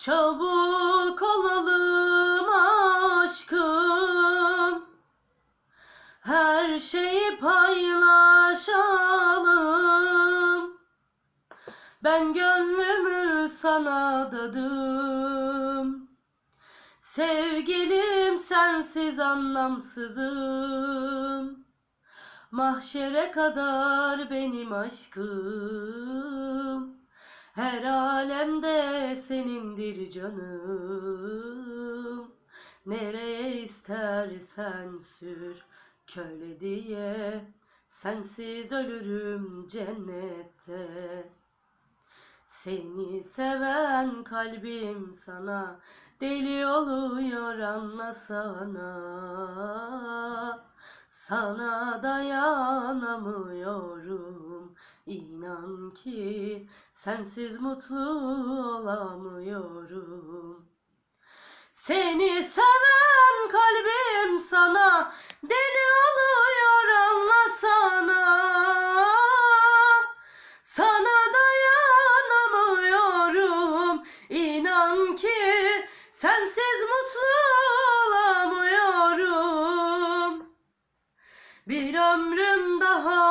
Çabuk olalım aşkım. Her şeyi paylaşalım. Ben gönlümü sana adadım. Sevgilim sensiz anlamsızım. Mahşere kadar benim aşkım her alemde senindir canım. Nereye istersen sür köle diye. Sensiz ölürüm cennette. Seni seven kalbim sana Deli oluyor anlasana. Sana dayanamıyorum İnan ki sensiz mutlu olamıyorum. Seni seven kalbim sana deli oluyor anlasana. Sana dayanamıyorum. İnan ki sensiz mutlu olamıyorum. Bir ömrüm daha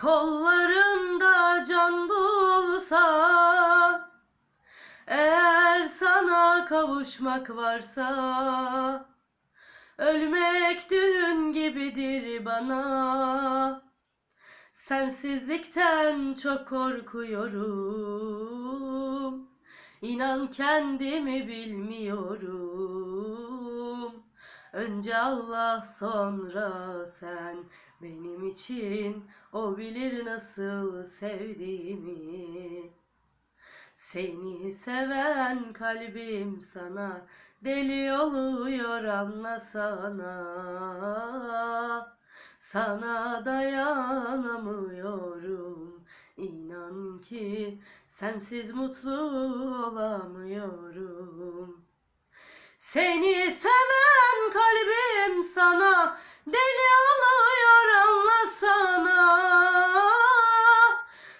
Kollarında can bulsa Eğer sana kavuşmak varsa Ölmek düğün gibidir bana. Sensizlikten çok korkuyorum. İnan kendimi bilmiyorum Önce Allah sonra sen. Benim için o bilir nasıl sevdiğimi. Seni seven kalbim sana deli oluyor anlasana Sana dayanamıyorum. İnan ki sensiz mutlu olamıyorum seni seven kalbim sana deli oluyor anlasana.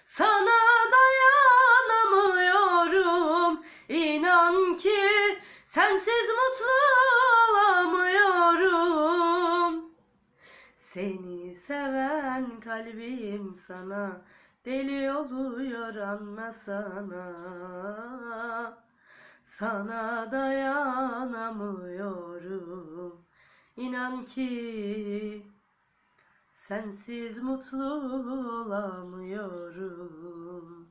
Sana dayanamıyorum inan ki sensiz mutlu olamıyorum. Seni seven kalbim sana deli oluyor anlasana. Sana dayanamıyorum. İnan ki sensiz mutlu olamıyorum.